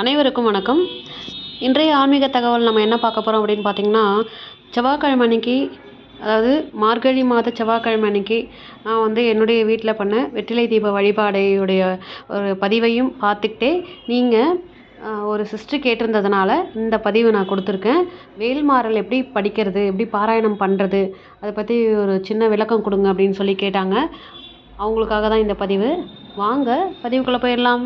அனைவருக்கும் வணக்கம். இன்றைய ஆன்மீக தகவல் நம்ம என்ன பார்க்க போகிறோம் அப்படின்னு பார்த்தீங்கன்னா செவ்வாய்க்கிழமை அன்னைக்கு அதாவது மார்கழி மாத செவ்வாய்க்கிழமை அன்னைக்கு நான் வந்து என்னுடைய வீட்டில் பண்ண வெற்றிலை தீப வழிபாடையுடைய ஒரு பதிவையும் பார்த்துக்கிட்டே நீங்கள் ஒரு சிஸ்டர் கேட்டிருந்ததுனால இந்த பதிவு நான் கொடுத்துருக்கேன். வேல்மாறல் எப்படி படிக்கிறது எப்படி பாராயணம் பண்ணுறது அதை பற்றி ஒரு சின்ன விளக்கம் கொடுங்க அப்படின்னு சொல்லி கேட்டாங்க. அவங்களுக்காக தான் இந்த பதிவு. வாங்க பதிவுக்குள்ளே போயிடலாம்.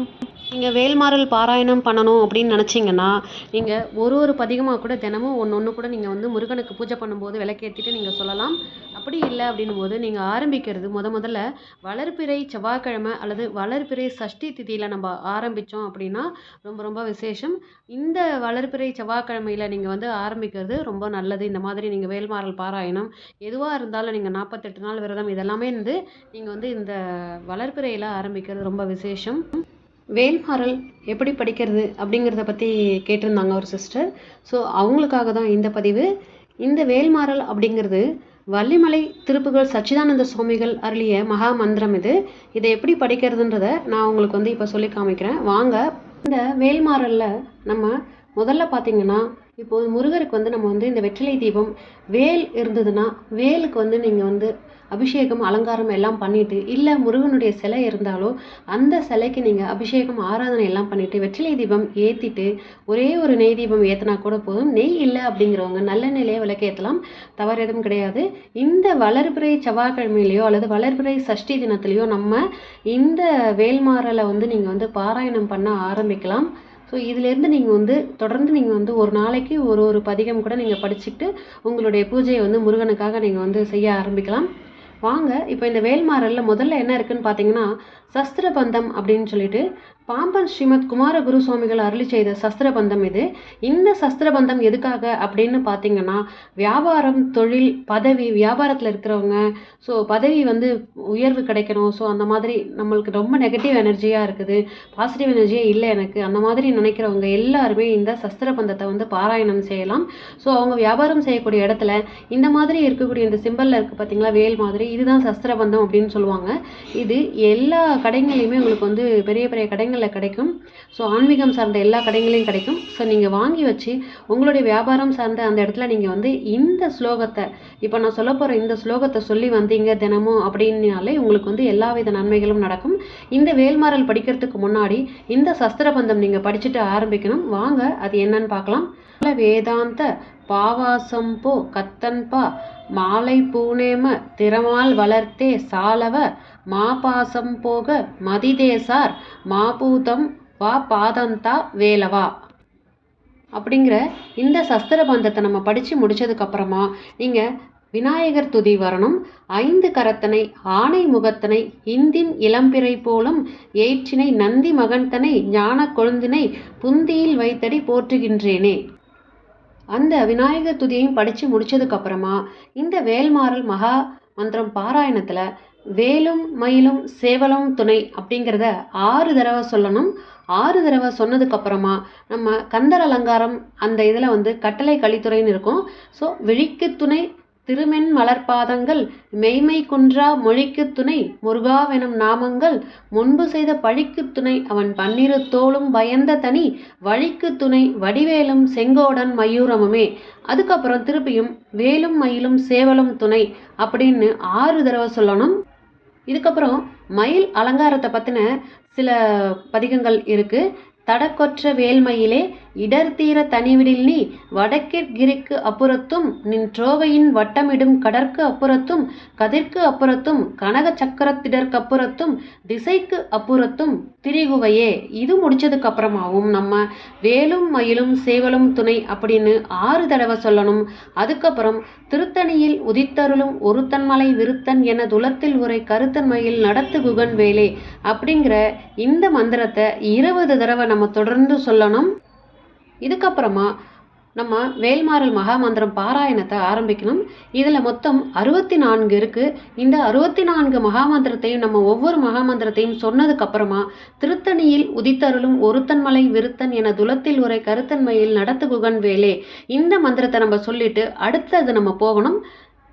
நீங்கள் வேல்மாறல் பாராயணம் பண்ணணும் அப்படின்னு நினச்சிங்கன்னா நீங்கள் ஒரு ஒரு பதிகமாக கூட தினமும் ஒன்று ஒன்று கூட நீங்கள் வந்து முருகனுக்கு பூஜை பண்ணும்போது விளக்கேற்றிட்டு நீங்கள் சொல்லலாம். அப்படி இல்லை அப்படின்னும் போது நீங்கள் ஆரம்பிக்கிறது முத முதல்ல வளர்பிறை செவ்வாய்க்கிழமை அல்லது வளர்பிறை சஷ்டி திதியில் நம்ம ஆரம்பித்தோம் அப்படின்னா ரொம்ப ரொம்ப விசேஷம். இந்த வளர்பிறை செவ்வாய்க்கிழமையில் நீங்கள் வந்து ஆரம்பிக்கிறது ரொம்ப நல்லது. இந்த மாதிரி நீங்கள் வேல்மாறல் பாராயணம் எதுவாக இருந்தாலும் நீங்கள் நாற்பத்தெட்டு நாள் விரதம் இதெல்லாமே வந்து நீங்கள் வந்து இந்த வளர்பிறையில் ஆரம்பிக்கிறது ரொம்ப விசேஷம். வேல்மாறல் எப்படி படிக்கிறது அப்படிங்கிறத பற்றி கேட்டிருந்தாங்க ஒரு சிஸ்டர் ஸோ அவங்களுக்காக தான் இந்த பதிவு. இந்த வேல்மாறல் அப்படிங்கிறது வள்ளிமலை திருப்புகள் சச்சிதானந்த சுவாமிகள் அருளிய மகா மந்திரம் இது. இதை எப்படி படிக்கிறதுன்றத நான் உங்களுக்கு வந்து இப்போ சொல்லி காமிக்கிறேன். வாங்க இந்த வேல்மாறலில் நம்ம முதல்ல பார்த்தீங்கன்னா இப்போது முருகருக்கு வந்து நம்ம வந்து இந்த வெற்றிலை தீபம் வேல் இருந்ததுன்னா வேலுக்கு வந்து நீங்கள் வந்து அபிஷேகம் அலங்காரம் எல்லாம் பண்ணிட்டு இல்லை முருகனுடைய சிலை இருந்தாலோ அந்த சிலைக்கு நீங்கள் அபிஷேகம் ஆராதனை எல்லாம் பண்ணிட்டு வெற்றிலை தீபம் ஏற்றிட்டு ஒரே ஒரு நெய் தீபம் ஏற்றினா கூட போதும். நெய் இல்லை அப்படிங்கிறவங்க நல்ல நிலையை விளக்கேற்றலாம் தவறு எதுவும் கிடையாது. இந்த வளர்பிறை செவ்வாய்க்கிழமையிலையோ அல்லது வளர்பிறை சஷ்டி தினத்துலையோ நம்ம இந்த வேல்மாறலை வந்து நீங்கள் வந்து பாராயணம் பண்ண ஆரம்பிக்கலாம். ஸோ இதிலேருந்து நீங்கள் வந்து தொடர்ந்து நீங்கள் வந்து ஒரு நாளைக்கு ஒரு ஒரு பதிகம் கூட நீங்கள் படிச்சுட்டு உங்களுடைய பூஜையை வந்து முருகனுக்காக நீங்கள் வந்து செய்ய ஆரம்பிக்கலாம். வாங்க இப்போ இந்த வேல்மாறலில் முதல்ல என்ன இருக்குன்னு பார்த்தீங்கன்னா சஸ்திர பந்தம் அப்படின்னு சொல்லிட்டு பாம்பன் ஸ்ரீமத் குமாரகுரு சுவாமிகள் அருளி செய்த சஸ்திரபந்தம் இது. இந்த சஸ்திரபந்தம் எதுக்காக அப்படின்னு பார்த்தீங்கன்னா வியாபாரம் தொழில் பதவி வியாபாரத்தில் இருக்கிறவங்க ஸோ பதவி வந்து உயர்வு கிடைக்கணும். ஸோ அந்த மாதிரி நம்மளுக்கு ரொம்ப நெகட்டிவ் எனர்ஜியாக இருக்குது. பாசிட்டிவ் எனர்ஜியே இல்லை எனக்கு. அந்த மாதிரி நினைக்கிறவங்க எல்லாருமே இந்த சஸ்திரபந்தத்தை வந்து பாராயணம் செய்யலாம். ஸோ அவங்க வியாபாரம் செய்யக்கூடிய இடத்துல இந்த மாதிரி இருக்கக்கூடிய இந்த சிம்பிளில் இருக்குது பார்த்தீங்களா வேல் மாதிரி இதுதான் சஸ்திரபந்தம் அப்படின்னு சொல்லுவாங்க. இது எல்லா கடைகளையுமே உங்களுக்கு வந்து பெரிய பெரிய கடைகள் கடைகளில் கிடைக்கும். ஸோ ஆன்மீகம் சார்ந்த எல்லா கடைகளையும் கிடைக்கும். ஸோ நீங்கள் வாங்கி வச்சு உங்களுடைய வியாபாரம் சார்ந்த அந்த இடத்துல நீங்கள் வந்து இந்த ஸ்லோகத்தை இப்போ நான் சொல்ல போகிற இந்த ஸ்லோகத்தை சொல்லி வந்தீங்க தினமும் அப்படின்னாலே உங்களுக்கு வந்து எல்லா வித நன்மைகளும் நடக்கும். இந்த வேல்மாறல் படிக்கிறதுக்கு முன்னாடி இந்த சஸ்திரபந்தம் நீங்கள் படிச்சுட்டு ஆரம்பிக்கணும். வாங்க அது என்னன்னு பார்க்கலாம். வேதாந்த பாவாசம் போ கத்தன்பா மாலை பூனேம திறமால் வளர்த்தே சாலவ மாபாசம் போக மதிதேசார் மாபூதம் வா பாதந்தா வேலவா. அப்படிங்கிற இந்த சஸ்திர பந்தத்தை நம்ம படித்து முடிச்சதுக்கப்புறமா நீங்கள் விநாயகர் துதி வரணும் ஐந்து கரத்தனை ஆணை முகத்தனை இந்தின் இளம்பிறை போலும் ஏற்றினை நந்தி மகன்தனை ஞான கொழுந்தினை புந்தியில் வைத்தடி போற்றுகின்றேனே. அந்த விநாயகர் துதியையும் படித்து முடித்ததுக்கப்புறமா இந்த வேல்மாறல் மகா மந்திரம் பாராயணத்தில் வேலும் மயிலும் சேவலும் துணை அப்படிங்கிறத ஆறு தடவை சொல்லணும். ஆறு தடவை சொன்னதுக்கப்புறமா நம்ம கந்தர் அலங்காரம் அந்த இதில் வந்து கட்டளை கழித்துறைன்னு இருக்கும். ஸோ விழிக்கு துணை திருமென் மலர்பாதங்கள் மெய்மை குன்றா மொழிக்குத் துணை முருகாவெனும் நாமங்கள் முன்பு செய்த பழிக்குத் துணை அவன் பன்னிரு தோளும் பயந்த தனி வழிக்குத் துணை வடிவேலும் செங்கோடன் மயூரமுமே. அதுக்கப்புறம் திருப்பியும் வேலும் மயிலும் சேவலும் துணை அப்படின்னு ஆறு தடவை சொல்லணும். இதுக்கப்புறம் மயில் அலங்காரத்தை பற்றின சில பதிகங்கள் இருக்குது தடக்கொற்ற வேல்மயிலே இடர்தீர தனிவிடில் நீ வடக்கிற்கிரிக்கு அப்புறத்தும் நின் ட்ரோவையின் வட்டமிடும் கடற்கு அப்புறத்தும் கதிர்க்கு அப்புறத்தும் கனக சக்கரத்திடற்கப்புறத்தும் திசைக்கு அப்புறத்தும் திரிகுவையே இது முடிச்சதுக்கு அப்புறமாவும் நம்ம வேலும் மயிலும் சேவலும் துணை அப்படின்னு ஆறு தடவை சொல்லணும். அதுக்கப்புறம் திருத்தணியில் உதித்தருளும் ஒருத்தன்மலை விருத்தன் என துலத்தில் உரை கருத்தன்மையில் நடத்து குகன் வேலே அப்படிங்கிற இந்த மந்திரத்தை இருபது தடவை நம்ம தொடர்ந்து சொல்லணும். இதுக்கப்புறமா நம்ம வேல்மாறல் மகாமந்திரம் பாராயணத்தை ஆரம்பிக்கணும். இதில் மொத்தம் அறுபத்தி நான்கு இருக்குது இந்த அறுபத்தி நான்கு மகாமந்திரத்தையும் நம்ம ஒவ்வொரு மகாமந்திரத்தையும் சொன்னதுக்கப்புறமா திருத்தணியில் உதித்தருளும் ஒருத்தன்மலை விருத்தன் என துலத்தில் உரை கருத்தன்மையில் நடத்து குகன் வேலே. இந்த மந்திரத்தை நம்ம சொல்லிட்டு அடுத்தது நம்ம போகணும்.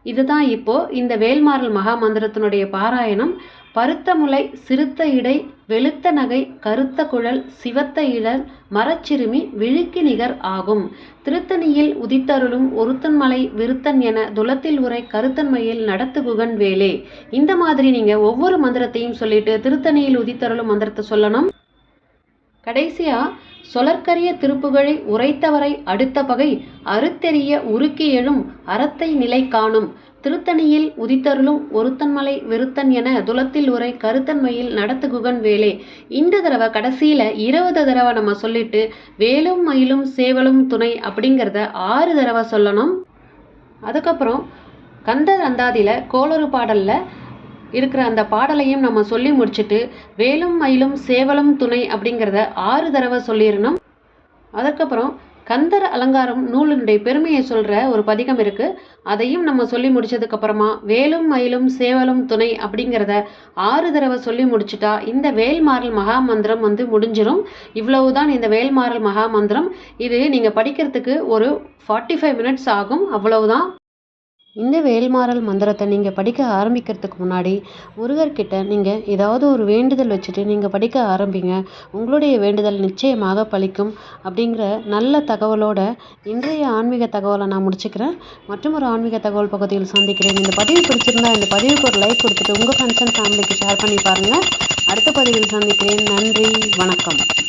இதுதான் இப்போ இந்த வேல்மாறல் மகா மந்திரத்தினுடைய பாராயணம். பருத்த முலை சிறுத்த இடை வெளுத்த நகை கருத்த குழல் சிவத்த இழல் மரச்சிறுமி விழுக்கி நிகர் ஆகும். திருத்தணியில் உதித்தருளும் ஒருத்தன்மலை விருத்தன் என துலத்தில் உரை கருத்தன்மையில் நடத்துகுகன் வேலே. இந்த மாதிரி நீங்கள் ஒவ்வொரு மந்திரத்தையும் சொல்லிட்டு திருத்தணியில் உதித்தருளும் மந்திரத்தை சொல்லணும். கடைசியா சொலற்கரிய திருப்புகழை உரைத்தவரை அடுத்த பகை அறுத்தெறிய உருக்கி எழும் அறத்தை நிலை காணும். திருத்தணியில் உதித்தருளும் ஒருத்தன்மலை விருத்தன் என துலத்தில் உரை கருத்தன்மையில் நடத்து குகன் வேலே. இந்த தடவை கடைசியில் இருபது தடவை நம்ம சொல்லிட்டு வேலும் மயிலும் சேவலும் துணை அப்படிங்கிறத ஆறு தடவை சொல்லணும். அதுக்கப்புறம் கந்த அந்தாதியில் கோளறு பாடலில் இருக்கிற அந்த பாடலையும் நம்ம சொல்லி முடிச்சுட்டு வேலும் மயிலும் சேவலும் துணை அப்படிங்கிறத ஆறு தடவை சொல்லிடணும். அதற்கப்புறம் கந்தர் அலங்காரம் நூலினுடைய பெருமையை சொல்கிற ஒரு பதிகம் இருக்குது அதையும் நம்ம சொல்லி முடிச்சதுக்கப்புறமா வேலும் மயிலும் சேவலும் துணை அப்படிங்கிறத ஆறு தடவை சொல்லி முடிச்சுட்டா இந்த வேல்மாறல் மகா மந்திரம் வந்து முடிஞ்சிரும். இவ்வளவுதான் இந்த வேல்மாறல் மகா மந்திரம் இது நீங்கள் படிக்கிறதுக்கு ஒரு ஃபார்ட்டி ஃபைவ் மினிட்ஸ் ஆகும். அவ்வளவுதான். இந்த வேல்மாறல் மந்திரத்தை நீங்கள் படிக்க ஆரம்பிக்கிறதுக்கு முன்னாடி முருகர்கிட்ட நீங்கள் ஏதாவது ஒரு வேண்டுதல் வச்சுட்டு நீங்கள் படிக்க ஆரம்பிங்க. உங்களுடைய வேண்டுதல் நிச்சயமாக பலிக்கும் அப்படிங்கிற நல்ல தகவலோட இன்றைய ஆன்மீக தகவலை நான் முடிச்சுக்கிறேன். மற்றும் ஒரு ஆன்மீக தகவல் பகுதியில் சந்திக்கிறேன். இந்த பதிவு பிடிச்சிருந்தா இந்த பதிவுக்கு ஒரு லைக் கொடுத்துட்டு உங்கள் ஃப்ரெண்ட்ஸ் அண்ட் ஃபேமிலிக்கு ஷேர் பண்ணி பாருங்கள் அடுத்த பதிவில் சந்திக்கிறேன். நன்றி. வணக்கம்.